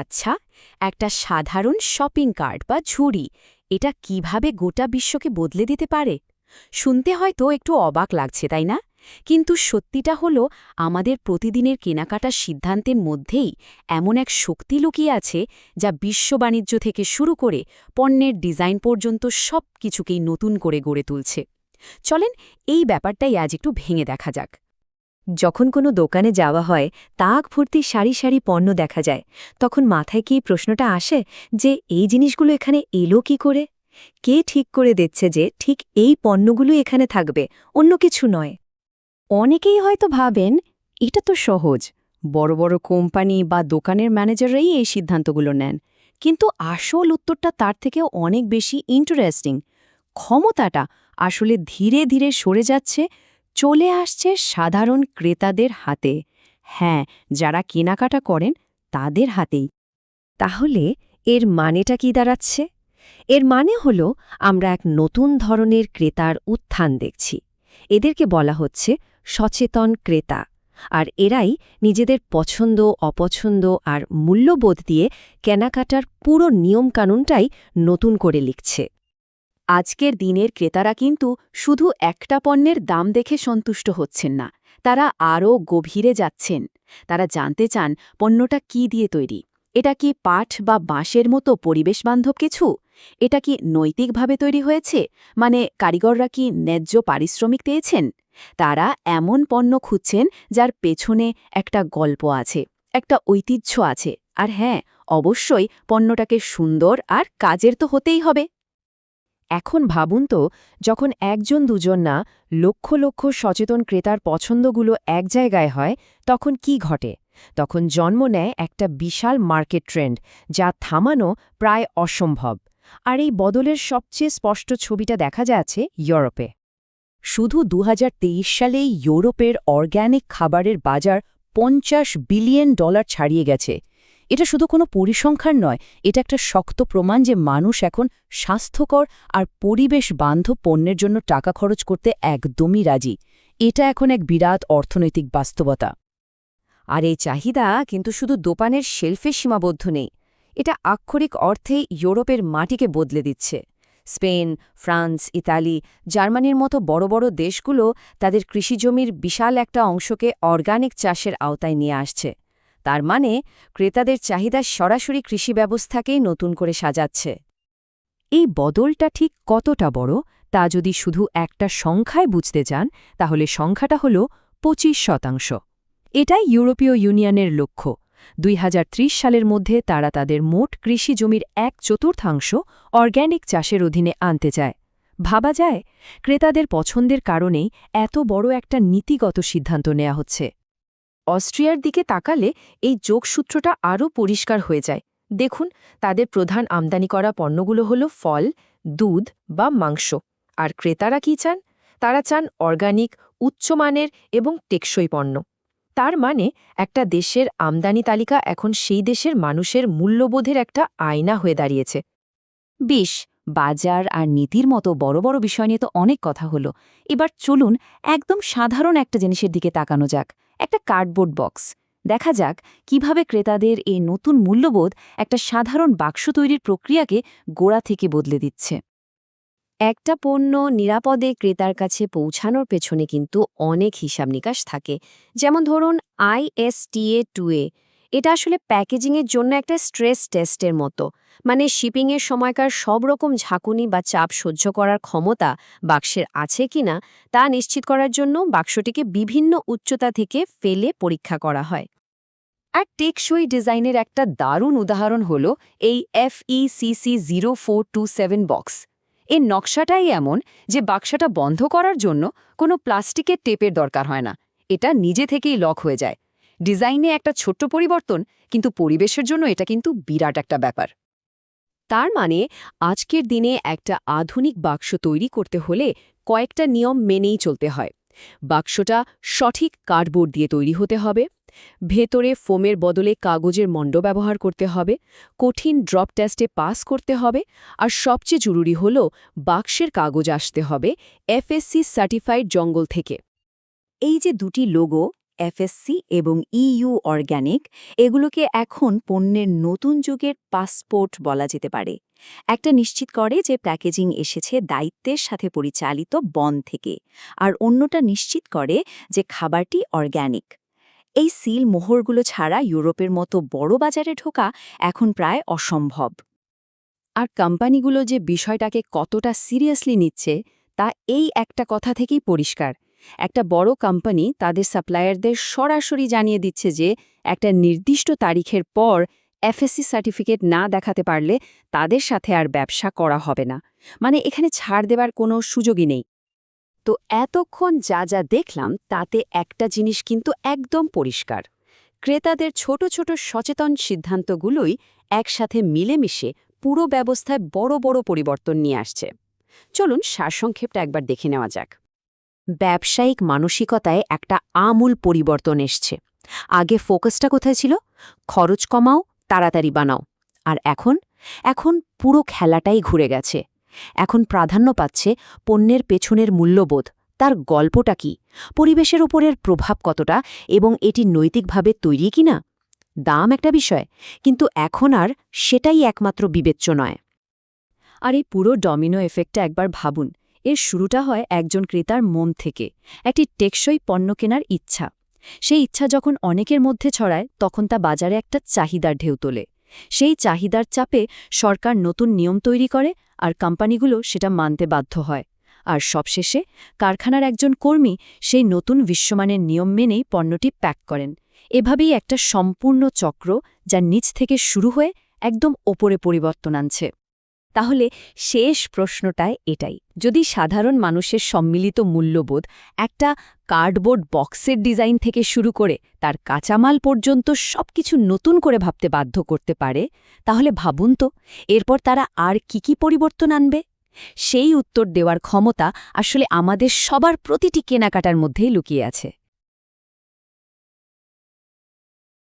আচ্ছা একটা সাধারণ শপিং কার্ট বা ঝুড়ি, এটা কীভাবে গোটা বিশ্বকে বদলে দিতে পারে? শুনতে হয়তো একটু অবাক লাগছে, তাই না? কিন্তু সত্যিটা হলো, আমাদের প্রতিদিনের কেনাকাটার সিদ্ধান্তের মধ্যেই এমন এক শক্তি লুকিয়ে আছে, যা বিশ্ব বাণিজ্য থেকে শুরু করে পণ্যের ডিজাইন পর্যন্ত সব কিছুকেই নতুন করে গড়ে তুলছে। চলেন, এই ব্যাপারটাই আজ একটু ভেঙে দেখা যাক। যখন কোনো দোকানে যাওয়া হয়, তাক ভর্তি সারি সারি পণ্য দেখা যায়। তখন মাথায় কি প্রশ্নটা আসে যে, এই জিনিসগুলো এখানে এলো কি করে? কে ঠিক করে দিচ্ছে যে, ঠিক এই পণ্যগুলো এখানে থাকবে, অন্য কিছু নয়। অনেকেই হয়তো ভাবেন, এটা তো সহজ। বড় বড় কোম্পানি বা দোকানের ম্যানেজাররাই এই সিদ্ধান্তগুলো নেন। কিন্তু আসল উত্তরটা তার থেকেও অনেক বেশি ইন্টারেস্টিং ক্ষমতাটা আসলে ধীরে ধীরে সরে যাচ্ছে চলে আসছে সাধারণ ক্রেতাদের হাতে। হ্যাঁ যারা কেনাকাটা করেন তাদের হাতেই। তাহলে এর মানেটা কি দাঁড়াচ্ছে? এর মানে হল আমরা এক নতুন ধরনের ক্রেতার উত্থান দেখছি। এদেরকে বলা হচ্ছে সচেতন ক্রেতা। আর এরাই নিজেদের পছন্দ, অপছন্দ আর মূল্যবোধ দিয়ে কেনাকাটার পুরো নিয়মকানুনটাই নতুন করে লিখছে। আজকের দিনের ক্রেতারা কিন্তু শুধু একটা পণ্যের দাম দেখে সন্তুষ্ট হচ্ছেন না, তারা আরও গভীরে যাচ্ছেন। তারা জানতে চান পণ্যটা কি দিয়ে তৈরি। এটা কি পাঠ বা বাঁশের মতো পরিবেশবান্ধব কিছু? এটা কি নৈতিকভাবে তৈরি হয়েছে? মানে কারিগররা কি ন্যায্য পারিশ্রমিক পেয়েছেন? তারা এমন পণ্য খুঁজছেন যার পেছনে একটা গল্প আছে, একটা ঐতিহ্য আছে। আর হ্যাঁ অবশ্যই পণ্যটাকে সুন্দর আর কাজের তো হতেই হবে। এখন ভাবুন তো, যখন একজন দুজন না, লক্ষ লক্ষ সচেতন ক্রেতার পছন্দগুলো এক জায়গায় হয়, তখন কি ঘটে? তখন জন্ম নেয় একটা বিশাল মার্কেট ট্রেন্ড, যা থামানো প্রায় অসম্ভব। আর এই বদলের সবচেয়ে স্পষ্ট ছবিটা দেখা যাচ্ছে ইউরোপে। শুধু দু হাজার তেইশ সালেই ইউরোপের অর্গ্যানিক খাবারের বাজার পঞ্চাশ বিলিয়ন ডলার ছাড়িয়ে গেছে। এটা শুধু কোনো পরিসংখ্যান নয়, এটা একটা শক্ত প্রমাণ যে মানুষ এখন স্বাস্থ্যকর আর পরিবেশ বান্ধব পণ্যের জন্য টাকা খরচ করতে একদমই রাজি। এটা এখন এক বিরাট অর্থনৈতিক বাস্তবতা। আর এই চাহিদা কিন্তু শুধু দোকানের শেলফে সীমাবদ্ধ নেই, এটা আক্ষরিক অর্থে ইউরোপের মাটিকে বদলে দিচ্ছে। স্পেন, ফ্রান্স, ইতালি, জার্মানির মতো বড় বড় দেশগুলো তাদের কৃষিজমির বিশাল একটা অংশকে অর্গানিক চাষের আওতায় নিয়ে আসছে। তার মানে ক্রেতাদের চাহিদা সরাসরি কৃষি ব্যবস্থাকেই নতুন করে সাজাচ্ছে। এই বদলটা ঠিক কতটা বড়, তা যদি শুধু একটা সংখ্যায় বুঝতে চান, তাহলে সংখ্যাটা হল পঁচিশ শতাংশ। এটাই ইউরোপীয় ইউনিয়নের লক্ষ্য। দুই হাজার ত্রিশ সালের মধ্যে তারা তাদের মোট কৃষি জমির এক চতুর্থাংশ অর্গ্যানিক চাষের অধীনে আনতে চায়। ভাবা যায়, ক্রেতাদের পছন্দের কারণেই এত বড় একটা নীতিগত সিদ্ধান্ত নেওয়া হচ্ছে। অস্ট্রিয়ার দিকে তাকালে এই যোগসূত্রটা আরও পরিষ্কার হয়ে যায়। দেখুন, তাদের প্রধান আমদানি করা পণ্যগুলো হল ফল, দুধ বা মাংস। আর ক্রেতারা কি চান? তারা চান অর্গানিক উচ্চমানের এবং টেকসই পণ্য। তার মানে একটা দেশের আমদানি তালিকা এখন সেই দেশের মানুষের মূল্যবোধের একটা আয়না হয়ে দাঁড়িয়েছে। বিশ, বাজার আর নীতির মতো বড় বড় বিষয় নিয়ে তো অনেক কথা হলো। এবার চলুন একদম সাধারণ একটা জিনিসের দিকে তাকানো যাক। একটা কার্ডবোর্ড বক্স। দেখা যাক কীভাবে ক্রেতাদের এই নতুন মূল্যবোধ একটা সাধারণ বাক্স তৈরির প্রক্রিয়াকে গোড়া থেকে বদলে দিচ্ছে। একটা পণ্য নিরাপদে ক্রেতার কাছে পৌঁছানোর পেছনে কিন্তু অনেক হিসাব নিকাশ থাকে। যেমন ধরুন আইএসটিএ টু এ। এটা আসলে প্যাকেজিংয়ের জন্য একটা স্ট্রেস টেস্টের মতো। মানে শিপিংয়ের সময়কার সব রকম ঝাঁকুনি বা চাপ সহ্য করার ক্ষমতা বাক্সের আছে কিনা তা নিশ্চিত করার জন্য বাক্সটিকে বিভিন্ন উচ্চতা থেকে ফেলে পরীক্ষা করা হয়। আর টেকসই ডিজাইনের একটা দারুণ উদাহরণ হল এই এফইসিসি জিরো বক্স। এর নকশাটাই এমন যে বাক্সাটা বন্ধ করার জন্য কোনো প্লাস্টিকের টেপের দরকার হয় না। এটা নিজে থেকেই লক হয়ে যায়। ডিজাইনে একটা ছোট্ট পরিবর্তন, কিন্তু পরিবেশের জন্য এটা কিন্তু বিরাট একটা ব্যাপার। তার মানে আজকের দিনে একটা আধুনিক বাক্স তৈরি করতে হলে কয়েকটা নিয়ম মেনেই চলতে হয়। বাক্সটা সঠিক কার্ডবোর্ড দিয়ে তৈরি হতে হবে, ভেতরে ফোমের বদলে কাগজের মণ্ড ব্যবহার করতে হবে, কঠিন ড্রপ টেস্টে পাস করতে হবে, আর সবচেয়ে জরুরি হল বাক্সের কাগজ আসতে হবে, এফএসসি সার্টিফাইড জঙ্গল থেকে। এই যে দুটি লোগো এফএসসি এবং ইইউ অর্গ্যানিক এগুলোকে এখন পণ্যের নতুন যুগের পাসপোর্ট বলা যেতে পারে। একটা নিশ্চিত করে যে প্যাকেজিং এসেছে দায়িত্বের সাথে পরিচালিত বন থেকে, আর অন্যটা নিশ্চিত করে যে খাবারটি অর্গ্যানিক এই সিল মোহরগুলো ছাড়া ইউরোপের মতো বড় বাজারে ঢোকা এখন প্রায় অসম্ভব। আর কোম্পানিগুলো যে বিষয়টাকে কতটা সিরিয়াসলি নিচ্ছে, তা এই একটা কথা থেকেই পরিষ্কার। একটা বড় কোম্পানি তাদের সাপ্লায়ারদের সরাসরি জানিয়ে দিচ্ছে যে একটা নির্দিষ্ট তারিখের পর এফএসসি সার্টিফিকেট না দেখাতে পারলে তাদের সাথে আর ব্যবসা করা হবে না। মানে এখানে ছাড় দেবার কোনো সুযোগই নেই। তো এতক্ষণ যা যা দেখলাম তাতে একটা জিনিস কিন্তু একদম পরিষ্কার। ক্রেতাদের ছোট ছোট সচেতন সিদ্ধান্তগুলোই একসাথে মিলেমিশে পুরো ব্যবস্থায় বড় বড় পরিবর্তন নিয়ে আসছে। চলুন সারসংক্ষেপটা একবার দেখে নেওয়া যাক। ব্যবসায়িক মানসিকতায় একটা আমূল পরিবর্তন এসছে। আগে ফোকাসটা কোথায় ছিল? খরচ কমাও, তাড়াতাড়ি বানাও। আর এখন? এখন পুরো খেলাটাই ঘুরে গেছে। এখন প্রাধান্য পাচ্ছে পণ্যের পেছনের মূল্যবোধ। তার গল্পটা কি? পরিবেশের ওপরের প্রভাব কতটা? এবং এটি নৈতিকভাবে তৈরি কিনা দাম একটা বিষয়, কিন্তু এখন আর সেটাই একমাত্র বিবেচ্য নয়। আর এই পুরো ডমিনো এফেক্টটা একবার ভাবুন। এর শুরুটা হয় একজন ক্রেতার মন থেকে, একটি টেকসই পণ্য কেনার ইচ্ছা। সেই ইচ্ছা যখন অনেকের মধ্যে ছড়ায়, তখন তা বাজারে একটা চাহিদার ঢেউ তোলে। সেই চাহিদার চাপে সরকার নতুন নিয়ম তৈরি করে আর কোম্পানিগুলো সেটা মানতে বাধ্য হয়। আর সবশেষে কারখানার একজন কর্মী সেই নতুন বিশ্বমানের নিয়ম মেনেই পণ্যটি প্যাক করেন। এভাবেই একটা সম্পূর্ণ চক্র যা নিচ থেকে শুরু হয়ে একদম ওপরে পরিবর্তন আনছে। তাহলে শেষ প্রশ্নটায় এটাই। যদি সাধারণ মানুষের সম্মিলিত মূল্যবোধ একটা কার্ডবোর্ড বক্সের ডিজাইন থেকে শুরু করে তার কাঁচামাল পর্যন্ত সবকিছু নতুন করে ভাবতে বাধ্য করতে পারে, তাহলে ভাবুন তো, এরপর তারা আর কি কি পরিবর্তন আনবে? সেই উত্তর দেওয়ার ক্ষমতা আসলে আমাদের সবার প্রতিটি কেনাকাটার মধ্যেই লুকিয়ে আছে।